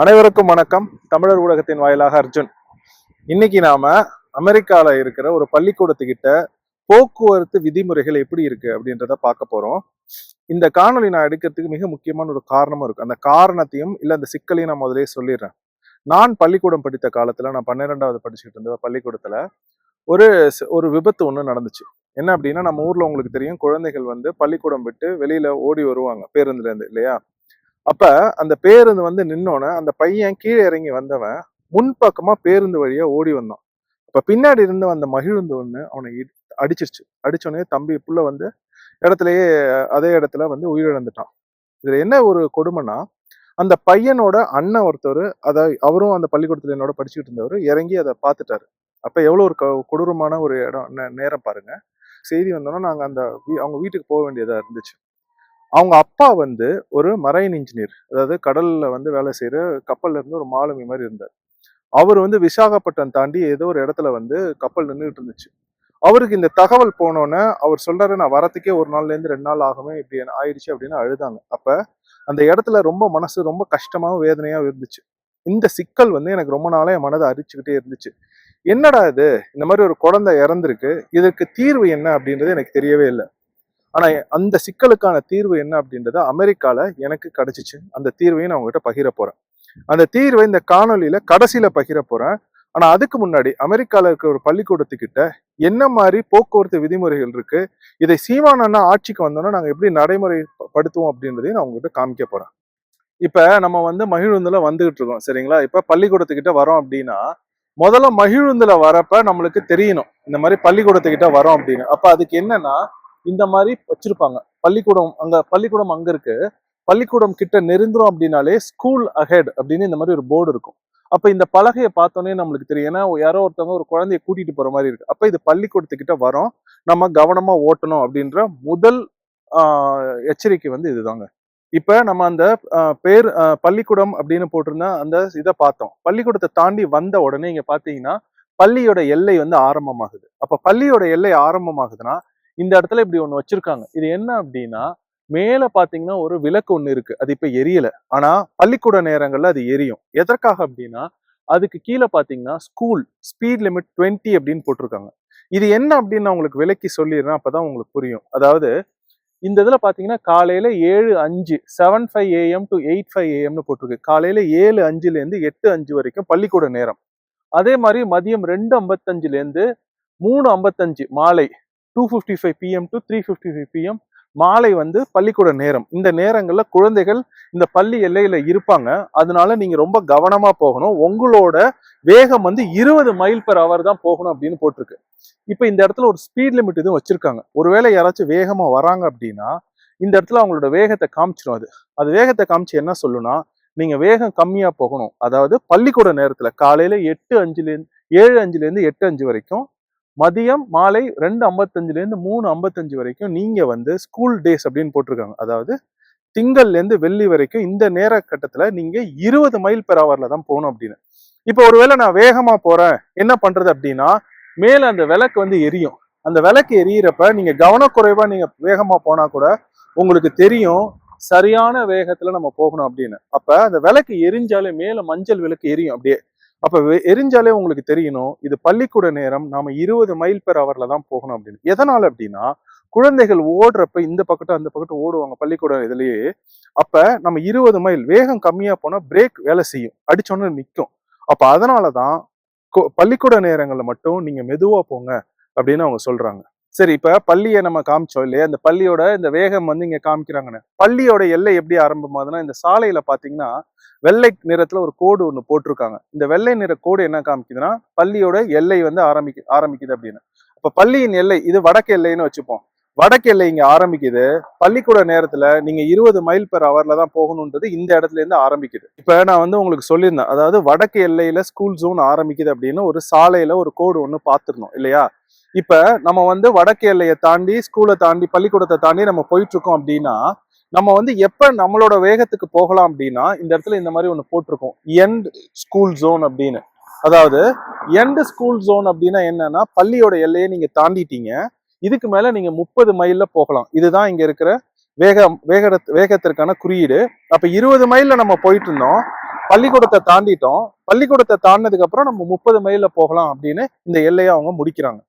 அனைவருக்கும் வணக்கம். தமிழர் ஊடகத்தின் வாயிலாக அர்ஜுன். இன்னைக்கு நாம அமெரிக்கால இருக்கிற ஒரு பள்ளிக்கூடத்துக்கிட்ட போக்குவரத்து விதிமுறைகள் எப்படி இருக்கு அப்படின்றத பார்க்க போறோம். இந்த காணொலி நான் எடுக்கிறதுக்கு மிக முக்கியமான ஒரு காரணமும் இருக்கு. அந்த காரணத்தையும் இல்ல அந்த சிக்கலையும் நான் முதலே சொல்லிடுறேன். நான் பள்ளிக்கூடம் படித்த காலத்துல நான் பன்னிரெண்டாவது படிச்சுட்டு இருந்த பள்ளிக்கூடத்துல ஒரு ஒரு விபத்து ஒன்று நடந்துச்சு. என்ன அப்படின்னா நம்ம ஊர்ல உங்களுக்கு தெரியும் குழந்தைகள் வந்து பள்ளிக்கூடம் விட்டு வெளியில ஓடி வருவாங்க பேருந்துல இருந்து இல்லையா? அப்ப அந்த பேருந்து வந்து நின்னோன அந்த பையன் கீழே இறங்கி வந்தவன் முன்பக்கமா பேருந்து வழியா ஓடி வந்தான். அப்ப பின்னாடி இருந்து வந்த மகிழுந்து ஒண்ணு அவனை அடிச்சிருச்சு. அடிச்சோடனே தம்பி புள்ள வந்து இடத்துலயே அதே இடத்துல வந்து உயிரிழந்துட்டான். இதுல என்ன ஒரு கொடுமைனா அந்த பையனோட அண்ணன் ஒருத்தர் அதை அவரும் அந்த பள்ளிக்கூடத்துல என்னோட படிச்சுக்கிட்டு இருந்தவர் இறங்கி அதை பார்த்துட்டாரு அப்ப எவ்வளவு ஒரு கொடூரமான ஒரு இடம் நே- நேரம் பாருங்க. செய்தி வந்தோன்னா நாங்க அந்த அவங்க வீட்டுக்கு போக வேண்டியதா இருந்துச்சு. அவங்க அப்பா வந்து ஒரு மரைன் இன்ஜினியர் அதாவது கடல்ல வந்து வேலை செய்யற கப்பல்ல இருந்து ஒரு மாலுமி மாதிரி இருந்தார். அவர் வந்து விசாகப்பட்டினம் தாண்டி ஏதோ ஒரு இடத்துல வந்து கப்பல் நின்றுட்டு இருந்துச்சு. அவருக்கு இந்த தகவல் போனோன்னே அவர் சொல்றாரு நான் வரத்துக்கே ஒரு நாள்லேருந்து ரெண்டு நாள் ஆகுமே இப்படி ஆயிடுச்சு அப்படின்னு அழுதாங்க. அப்ப அந்த இடத்துல ரொம்ப மனசு ரொம்ப கஷ்டமாகவும் வேதனையாக இருந்துச்சு. இந்த சிக்கல் வந்து எனக்கு ரொம்ப நாளாக என் மனதை அரிச்சுக்கிட்டே இருந்துச்சு. என்னடா இது? இந்த மாதிரி ஒரு குழந்தை இறந்துருக்கு. இதற்கு தீர்வு என்ன அப்படின்றது எனக்கு தெரியவே இல்லை. ஆனால் அந்த சிக்கலுக்கான தீர்வு என்ன அப்படின்றத அமெரிக்காவில் எனக்கு கிடைச்சிச்சு. அந்த தீர்வையும் நான் உங்ககிட்ட பகிர போகிறேன் அந்த தீர்வை இந்த காணொலியில் கடைசியில் பகிர போகிறேன் ஆனால் அதுக்கு முன்னாடி அமெரிக்காவில் இருக்கிற ஒரு பள்ளிக்கூடத்துக்கிட்ட என்ன மாதிரி போக்குவரத்து விதிமுறைகள் இருக்குது இதை சீமான் அண்ணா ஆட்சிக்கு வந்தோம்னா நாங்கள் எப்படி நடைமுறைப்படுத்துவோம் அப்படின்றதையும் நான் உங்ககிட்ட காமிக்க போகிறேன் இப்போ நம்ம வந்து மகிழுந்தில் வந்துகிட்டு இருக்கோம் சரிங்களா? இப்போ பள்ளிக்கூடத்துக்கிட்ட வரோம் அப்படின்னா முதல்ல மகிழுந்தில் வரப்ப நம்மளுக்கு தெரியணும் இந்த மாதிரி பள்ளிக்கூடத்துக்கிட்ட வரோம் அப்படின்னு. அப்போ அதுக்கு என்னன்னா இந்த மாதிரி வச்சிருப்பாங்க. பள்ளிக்கூடம் அங்க பள்ளிக்கூடம் அங்க இருக்கு. பள்ளிக்கூடம் கிட்ட நெருந்துரும் அப்படின்னாலே ஸ்கூல் அஹெட் அப்படின்னு இந்த மாதிரி ஒரு போர்டு இருக்கும். அப்ப இந்த பலகையை பார்த்தோன்னே நம்மளுக்கு தெரியும். ஏன்னா யாரோ ஒருத்தவங்க ஒரு குழந்தைய கூட்டிட்டு போற மாதிரி இருக்கு. அப்ப இது பள்ளிக்கூடத்துக்கிட்ட வரோம். நம்ம கவனமா ஓட்டணும் அப்படின்ற முதல் எச்சரிக்கை வந்து இதுதாங்க. இப்ப நம்ம அந்த பேர் பள்ளிக்கூடம் அப்படின்னு போட்டிருந்தா அந்த இதை பார்த்தோம். பள்ளிக்கூடத்தை தாண்டி வந்த உடனே இங்க பாத்தீங்கன்னா பள்ளியோட எல்லை வந்து ஆரம்பமாகுது. அப்ப பள்ளியோட எல்லை ஆரம்பமாகுதுன்னா இந்த இடத்துல இப்படி ஒன்று வச்சிருக்காங்க. இது என்ன அப்படின்னா மேலே பார்த்தீங்கன்னா ஒரு விளக்கு ஒன்று இருக்கு. அது இப்போ எரியல. ஆனால் பள்ளிக்கூட நேரங்களில் அது எரியும். எதற்காக அப்படின்னா அதுக்கு கீழே பார்த்தீங்கன்னா ஸ்கூல் ஸ்பீட் லிமிட் 20 அப்படின்னு போட்டிருக்காங்க. இது என்ன அப்படின்னு நான் உங்களுக்கு விளக்கி சொல்லிடுறேன். அப்பதான் உங்களுக்கு புரியும். அதாவது இந்த இதில் பார்த்தீங்கன்னா காலையில் ஏழு அஞ்சு seven five AM to eight five ஏஎம்னு போட்டிருக்கு. காலையில் ஏழு அஞ்சுலேருந்து எட்டு அஞ்சு வரைக்கும் பள்ளிக்கூட நேரம். அதே மாதிரி மதியம் ரெண்டு ஐம்பத்தஞ்சுலேருந்து மூணு ஐம்பத்தஞ்சு மாலை two fifty five PM to three fifty five PM மாலை வந்து பள்ளிக்கூட நேரம். இந்த நேரங்களில் குழந்தைகள் இந்த பள்ளி எல்லையில் இருப்பாங்க. அதனால நீங்கள் ரொம்ப கவனமாக போகணும். உங்களோட வேகம் வந்து இருபது மைல் பெர் ஹவர் தான் போகணும் அப்படின்னு போட்டிருக்கு. இப்போ இந்த இடத்துல ஒரு ஸ்பீட் லிமிட் இதுவும் வச்சுருக்காங்க. ஒருவேளை யாராச்சும் வேகமாக வராங்க அப்படின்னா இந்த இடத்துல அவங்களோட வேகத்தை காமிச்சிடும் அது. அது வேகத்தை காமிச்சு என்ன சொல்லுனா நீங்கள் வேகம் கம்மியாக போகணும். அதாவது பள்ளிக்கூட நேரத்தில் காலையில் எட்டு அஞ்சுலேருந்து ஏழு அஞ்சுலேருந்து எட்டு அஞ்சு வரைக்கும் மதியம் மாலை ரெண்டு ஐம்பத்தஞ்சுலேருந்து மூணு ஐம்பத்தஞ்சு வரைக்கும் நீங்கள் வந்து ஸ்கூல் டேஸ் அப்படின்னு போட்டிருக்காங்க. அதாவது திங்கள்லேருந்து வெள்ளி வரைக்கும் இந்த நேர கட்டத்தில் நீங்கள் இருபது மைல் பெர் ஹவரில் தான் போகணும் அப்படின்னு. இப்போ ஒருவேளை நான் வேகமாக போகிறேன் என்ன பண்ணுறது அப்படின்னா மேலே அந்த விளக்கு வந்து எரியும். அந்த விளக்கு எரியிறப்ப நீங்கள் கவனக்குறைவாக நீங்கள் வேகமாக போனால் கூட உங்களுக்கு தெரியும் சரியான வேகத்தில் நம்ம போகணும் அப்படின்னு. அப்போ அந்த விளக்கு எரிஞ்சாலே மேலே மஞ்சள் விளக்கு எரியும் அப்படியே. அப்போ எரிஞ்சாலே உங்களுக்கு தெரியணும் இது பள்ளிக்கூட நேரம் நாம இருபது மைல் பெர் ஹவரில் தான் போகணும் அப்படின்னு. எதனால் அப்படின்னா குழந்தைகள் ஓடுறப்ப இந்த பக்கட்டும் அந்த பக்கட்டும் ஓடுவாங்க பள்ளிக்கூட இதுலயே அப்ப நம்ம இருபது மைல் வேகம் கம்மியா போனா பிரேக் வேலை செய்யும் அடிச்சோன்னு நிற்கும் அப்ப அதனாலதான் கொ- பள்ளிக்கூட நேரங்களில் மட்டும் நீங்க மெதுவா போங்க அப்படின்னு அவங்க சொல்றாங்க. சரி இப்ப பள்ளியை நம்ம காமிச்சோம் இல்லையா? இந்த பள்ளியோட இந்த வேகம் வந்து இங்க காமிக்கிறாங்கன்னு. பள்ளியோட எல்லை எப்படி ஆரம்பமாகுதுன்னா இந்த சாலையில பாத்தீங்கன்னா வெள்ளை நிறத்துல ஒரு கோடு ஒன்று போட்டிருக்காங்க. இந்த வெள்ளை நிற கோடு என்ன காமிக்குதுன்னா பள்ளியோட எல்லை வந்து ஆரம்பிக்கு ஆரம்பிக்குது அப்படின்னு. அப்ப பள்ளியின் எல்லை இது வடக்கு எல்லைன்னு வச்சுப்போம். வடக்கு எல்லை இங்க ஆரம்பிக்குது. பள்ளிக்கூட நேரத்துல நீங்க இருபது மைல் பெர் ஹவர்ல தான் போகணுன்றது இந்த இடத்துல இருந்து ஆரம்பிக்குது. இப்ப நான் வந்து உங்களுக்கு சொல்லியிருந்தேன். அதாவது வடக்கு எல்லையில ஸ்கூல் ஜோன் ஆரம்பிக்குது அப்படின்னு ஒரு சாலையில ஒரு கோடு ஒன்று பார்த்திருந்தோம் இல்லையா? இப்ப நம்ம வந்து வடக்கு எல்லையை தாண்டி ஸ்கூலை தாண்டி பள்ளிக்கூடத்தை தாண்டி நம்ம போயிட்டு இருக்கோம் அப்படின்னா நம்ம வந்து எப்ப நம்மளோட வேகத்துக்கு போகலாம் அப்படின்னா இந்த இடத்துல இந்த மாதிரி ஒன்று போட்டிருக்கோம். எண்ட் ஸ்கூல் ஜோன் அப்படின்னு. அதாவது எண்ட் ஸ்கூல் ஜோன் அப்படின்னா என்னன்னா பள்ளியோட எல்லையை நீங்க தாண்டிட்டீங்க. இதுக்கு மேல நீங்க முப்பது மைல்ல போகலாம். இதுதான் இங்க இருக்கிற வேகம் வேக வேகத்திற்கான குறியீடு. அப்ப இருபது மைல்ல நம்ம போயிட்டு இருந்தோம் பள்ளிக்கூடத்தை தாண்டிட்டோம். பள்ளிக்கூடத்தை தாண்டினதுக்கு அப்புறம் நம்ம முப்பது மைல்ல போகலாம் அப்படின்னு இந்த எல்லையை அவங்க முடிக்கிறாங்க.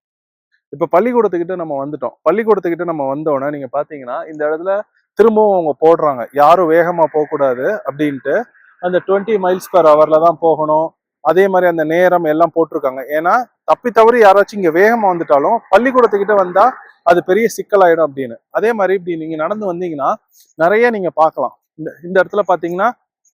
இப்போ பள்ளிக்கூடத்துக்கிட்ட நம்ம வந்துட்டோம். பள்ளிக்கூடத்துக்கிட்ட நம்ம வந்தோடனே நீங்க பாத்தீங்கன்னா இந்த இடத்துல திரும்பவும் அவங்க போடுறாங்க. யாரும் வேகமா போகக்கூடாது அப்படின்ட்டு அந்த டுவெண்ட்டி மைல்ஸ் பர் ஹவர்ல தான் போகணும். அதே மாதிரி அந்த நேரம் எல்லாம் போட்டிருக்காங்க. ஏன்னா தப்பி தவறி யாராச்சும் இங்க வேகமா வந்துட்டாலும் பள்ளிக்கூடத்துக்கிட்ட வந்தா அது பெரிய சிக்கலாயிடும் அப்படின்னு. அதே மாதிரி இப்படி நீங்க நடந்து வந்தீங்கன்னா நிறைய நீங்க பார்க்கலாம். இந்த இந்த இடத்துல பாத்தீங்கன்னா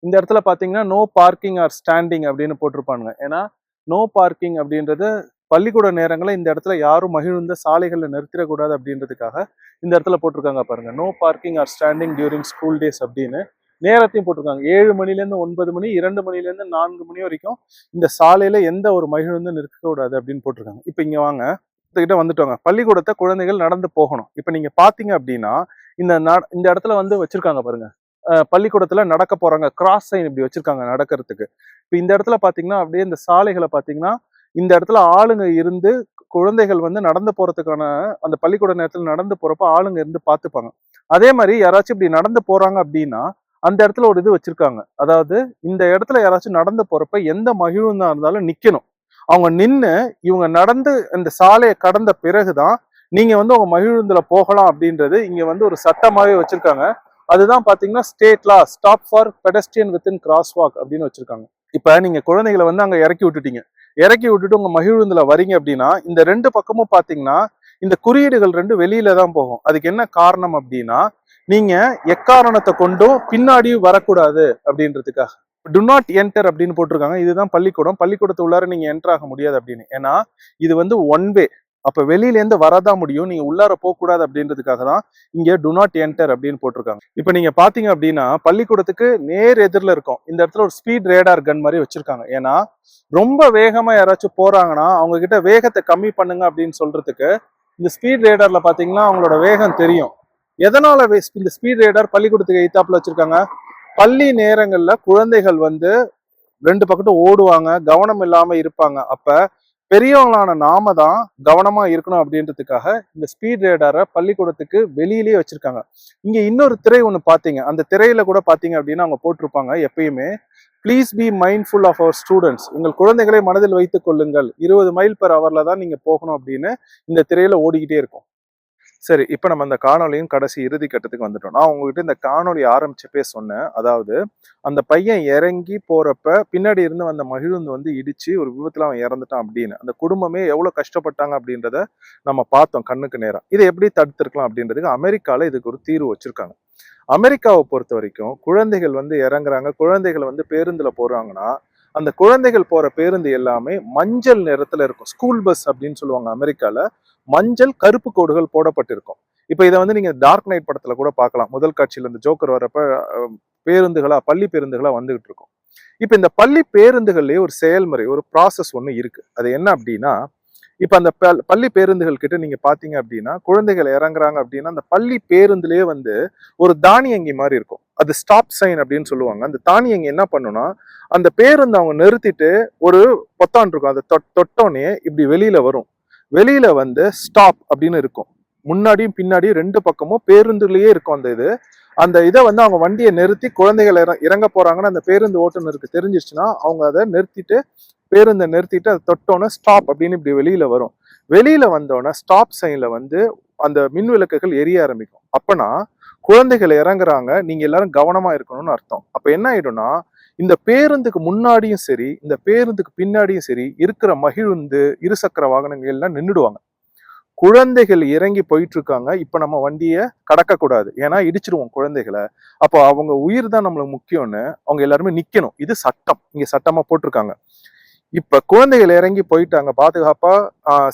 இந்த இடத்துல பாத்தீங்கன்னா நோ பார்க்கிங் ஆர் ஸ்டாண்டிங் அப்படின்னு போட்டிருப்பானுங்க. ஏன்னா நோ பார்க்கிங் அப்படின்றது பள்ளிக்கூட நேரங்களில் இந்த இடத்துல யாரும் மகிழ்ந்த சாலைகளில் நிறுத்திடக்கூடாது அப்படின்றதுக்காக இந்த இடத்துல போட்டிருக்காங்க பாருங்க. No parking or standing during school days அப்படின்னு நேரத்தையும் போட்டிருக்காங்க. ஏழு மணிலேருந்து ஒன்பது மணி இரண்டு மணிலேருந்து நான்கு மணி வரைக்கும் இந்த சாலையில் எந்த ஒரு மகிழ்ந்து நிற்கக்கூடாது அப்படின்னு போட்டிருக்காங்க. இப்போ இங்கே வாங்க. கிட்ட வந்துட்டோங்க. பள்ளிக்கூடத்தை குழந்தைகள் நடந்து போகணும். இப்போ நீங்க பாத்தீங்க அப்படின்னா இந்த இந்த இடத்துல வந்து வச்சிருக்காங்க பாருங்க. பள்ளிக்கூடத்தில் பள்ளிக்கூடத்துல நடக்க போறாங்க. கிராஸ் சைன் இப்படி வச்சிருக்காங்க நடக்கிறதுக்கு. இப்போ இந்த இடத்துல பாத்தீங்கன்னா அப்படியே இந்த சாலைகளை பாத்தீங்கன்னா இந்த இடத்துல ஆளுங்க இருந்து குழந்தைகள் வந்து நடந்து போறதுக்கான அந்த பள்ளிக்கூட நேரத்தில் நடந்து போறப்ப ஆளுங்க இருந்து பார்த்துப்பாங்க அதே மாதிரி யாராச்சும் இப்படி நடந்து போறாங்க அப்படின்னா அந்த இடத்துல ஒரு இது வச்சிருக்காங்க. அதாவது இந்த இடத்துல யாராச்சும் நடந்து போறப்ப எந்த மகிழ்வுந்தா இருந்தாலும் நிக்கணும். அவங்க நின்று இவங்க நடந்து இந்த சாலையை கடந்த பிறகுதான் நீங்க வந்து உங்க மகிழுந்துல போகலாம் அப்படின்றது இங்க வந்து ஒரு சட்டமாவே வச்சிருக்காங்க. அதுதான் பாத்தீங்கன்னா state law stop for pedestrian within crosswalk அப்படின்னு வச்சிருக்காங்க. இப்ப நீங்க குழந்தைகளை வந்து அங்க இறக்கி விட்டுட்டீங்க. இறக்கி விட்டுட்டு உங்க மகிழுந்துல வரீங்க அப்படின்னா இந்த ரெண்டு பக்கமும் பாத்தீங்கன்னா இந்த குறியீடுகள் ரெண்டு வெளியில தான் போகும். அதுக்கு என்ன காரணம் அப்படின்னா நீங்க எக்காரணத்தை கொண்டும் பின்னாடியும் வரக்கூடாது அப்படின்றதுக்காக. டு நாட் என்டர் அப்படின்னு போட்டிருக்காங்க. இதுதான் பள்ளிக்கூடம். பள்ளிக்கூடத்து உள்ளார நீங்க என்டர் ஆக முடியாது அப்படின்னு. ஏன்னா இது வந்து ஒன் வே அப்போ வெளியிலேருந்து வரதான் முடியும். நீங்கள் உள்ளார போகக்கூடாது அப்படின்றதுக்காக தான் இங்கே டு நாட் என்டர் அப்படின்னு போட்டிருக்காங்க. இப்போ நீங்கள் பார்த்தீங்க அப்படின்னா பள்ளிக்கூடத்துக்கு நேர் எதிரில் இருக்கும். இந்த இடத்துல ஒரு ஸ்பீட் ரேடார் கன் மாதிரி வச்சுருக்காங்க. ஏன்னா ரொம்ப வேகமாக யாராச்சும் போகிறாங்கன்னா அவங்கக்கிட்ட வேகத்தை கம்மி பண்ணுங்க அப்படின்னு சொல்கிறதுக்கு இந்த ஸ்பீட் ரேடாரில் பார்த்தீங்கன்னா அவங்களோட வேகம் தெரியும். எதனால் இந்த ஸ்பீட் ரேடார் பள்ளிக்கூடத்துக்கு எய்த்தாப்புல வச்சுருக்காங்க? பள்ளி நேரங்களில் குழந்தைகள் வந்து ரெண்டு பக்கட்டும் ஓடுவாங்க கவனம் இல்லாமல் இருப்பாங்க. அப்போ பெரியவங்களான நாம தான் கவனமா இருக்கணும் அப்படின்றதுக்காக இந்த ஸ்பீட் ரேடாரை பள்ளிக்கூடத்துக்கு வெளியிலேயே வச்சிருக்காங்க. இங்க இன்னொரு திரை ஒன்று பாத்தீங்க அந்த திரையில கூட பாத்தீங்க அப்படின்னா அவங்க போட்டிருப்பாங்க எப்பயுமே. Please be mindful of our students உங்கள் குழந்தைகளை மனதில் வைத்துக் கொள்ளுங்கள். இருபது மைல் பர் ஹவர்ல தான் நீங்க போகணும் அப்படின்னு இந்த திரையில ஓடிக்கிட்டே இருக்கும். சரி இப்போ நம்ம அந்த காணொளியும் கடைசி இறுதி கட்டத்துக்கு வந்துட்டோம். நான் உங்ககிட்ட இந்த காணொலி ஆரம்பிச்சப்பே சொன்னேன். அதாவது அந்த பையன் இறங்கி போறப்ப பின்னாடி இருந்து வந்த மகிழுந்து வந்து இடிச்சு ஒரு விபத்துல அவன் இறந்துட்டான் அப்படின்னு. அந்த குடும்பமே எவ்வளவு கஷ்டப்பட்டாங்க அப்படின்றத நம்ம பார்த்தோம் கண்ணுக்கு நேரம் இதை எப்படி தடுத்திருக்கலாம் அப்படின்றதுக்கு அமெரிக்கால இதுக்கு ஒரு தீர்வு வச்சிருக்காங்க. அமெரிக்காவை பொறுத்த வரைக்கும் குழந்தைகள் வந்து இறங்குறாங்க. குழந்தைகள் வந்து பேருந்துல போறாங்கன்னா அந்த குழந்தைகள் போற பேருந்து எல்லாமே மஞ்சள் நிறத்துல இருக்கும். ஸ்கூல் பஸ் அப்படின்னு சொல்லுவாங்க அமெரிக்கால. மஞ்சள் கருப்பு கோடுகள் போடப்பட்டிருக்கும். இப்போ இதை வந்து நீங்கள் டார்க் நைட் படத்தில் கூட பார்க்கலாம். முதல் காட்சியில் இந்த ஜோக்கர் வரப்ப பேருந்துகளாக பள்ளி பேருந்துகளாக வந்துகிட்டு இருக்கும் இப்போ இந்த பள்ளி பேருந்துகள்லேயே ஒரு செயல்முறை ஒரு ப்ராசஸ் ஒன்று இருக்குது அது என்ன அப்படின்னா இப்போ அந்த பல்- பள்ளி பேருந்துகள் கிட்ட நீங்கள் பார்த்தீங்க அப்படின்னா குழந்தைகள் இறங்குறாங்க அப்படின்னா அந்த பள்ளி பேருந்துலேயே வந்து ஒரு தானியங்கி மாதிரி இருக்கும். அது ஸ்டாப் சைன் அப்படின்னு சொல்லுவாங்க. அந்த தானியங்கி என்ன பண்ணுன்னா அந்த பேருந்து அவங்க நிறுத்திட்டு ஒரு பொத்தான் இருக்கும். அதை தொட் தொட்டோன்னே இப்படி வெளியில் வரும். வெளியில வந்து ஸ்டாப் அப்படின்னு இருக்கும். முன்னாடியும் பின்னாடியும் ரெண்டு பக்கமும் பேருந்துலயே இருக்கும் அந்த இது. அந்த இதை வந்து அவங்க வண்டியை நிறுத்தி குழந்தைகள் இற இறங்க போறாங்கன்னு அந்த பேருந்து ஓட்டுநருக்கு தெரிஞ்சிருச்சுன்னா அவங்க அதை நிறுத்திட்டு பேருந்தை நிறுத்திட்டு அதை தொட்டோன்னே ஸ்டாப் அப்படின்னு இப்படி வெளியில வரும். வெளியில வந்தோடனே ஸ்டாப் சைன்ல வந்து அந்த மின் விளக்குகள் எரிய ஆரம்பிக்கும். அப்பனா குழந்தைகள் இறங்குறாங்க நீங்க எல்லாரும் கவனமா இருக்கணும்னு அர்த்தம். அப்ப என்ன ஆயிடும்னா இந்த பேருந்துக்கு முன்னாடியும் சரி இந்த பேருந்துக்கு பின்னாடியும் சரி இருக்கிற மகிழ்ந்து இருசக்கர வாகனங்கள் எல்லாம் நின்றுடுவாங்க குழந்தைகள் இறங்கி போயிட்டு இருக்காங்க இப்ப நம்ம வண்டியை கடக்க கூடாது ஏன்னா இடிச்சிருவோம் குழந்தைகளை. அப்போ அவங்க உயிர் தான் நம்மளுக்கு முக்கியம்னு அவங்க எல்லாருமே நிக்கணும். இது சட்டம். இங்க சட்டமா போட்டிருக்காங்க. இப்ப குழந்தைகள் இறங்கி போயிட்டாங்க. பாதுகாப்பா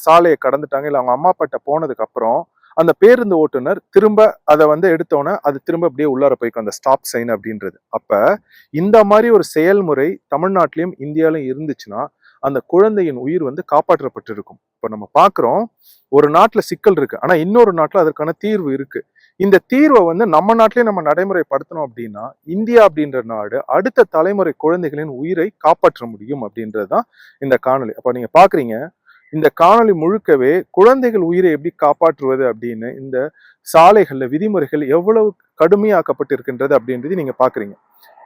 சாலையை கடந்துட்டாங்க. இல்ல அவங்க அம்மா அப்பாட்ட போனதுக்கு அப்புறம் அந்த பேருந்து ஓட்டுநர் திரும்ப அதை வந்து எடுத்தோன்னே அது திரும்ப அப்படியே உள்ளார போய்க்கும் அந்த ஸ்டாப் சைன் அப்படின்றது. அப்போ இந்த மாதிரி ஒரு செயல்முறை தமிழ்நாட்டிலையும் இந்தியாவிலும் இருந்துச்சுன்னா அந்த குழந்தையின் உயிர் வந்து காப்பாற்றப்பட்டிருக்கும். இப்போ நம்ம பார்க்குறோம் ஒரு நாட்டில் சிக்கல் இருக்கு. ஆனால் இன்னொரு நாட்டில் அதற்கான தீர்வு இருக்கு. இந்த தீர்வை வந்து நம்ம நாட்டிலேயே நம்ம நடைமுறைப்படுத்தணும் அப்படின்னா இந்தியா அப்படின்ற நாடு அடுத்த தலைமுறை குழந்தைகளின் உயிரை காப்பாற்ற முடியும் அப்படின்றது தான் இந்த காணொலி அப்போ நீங்கள் பார்க்குறீங்க இந்த காணொளி முழுக்கவே குழந்தைகள் உயிரை எப்படி காப்பாற்றுவது அப்படின்னு இந்த சாலைகளில் விதிமுறைகள் எவ்வளவு கடுமையாக்கப்பட்டிருக்கின்றது அப்படின்றது நீங்க பாக்குறீங்க.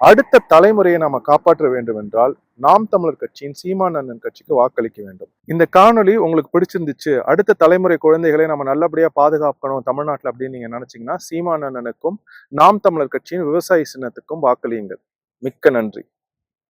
அடுத்த தலைமுறையை நாம காப்பாற்ற வேண்டும் என்றால் நாம் தமிழர் கட்சியின் சீமான் அண்ணன் கட்சிக்கு வாக்களிக்க வேண்டும். இந்த காணொளி உங்களுக்கு பிடிச்சிருந்துச்சு அடுத்த தலைமுறை குழந்தைகளை நம்ம நல்லபடியா பாதுகாக்கணும் தமிழ்நாட்டில் அப்படின்னு நீங்க நினைச்சீங்கன்னா சீமான் அண்ணனுக்கும் நாம் தமிழர் கட்சியின் விவசாய சின்னத்துக்கும் வாக்களியுங்கள். மிக்க நன்றி.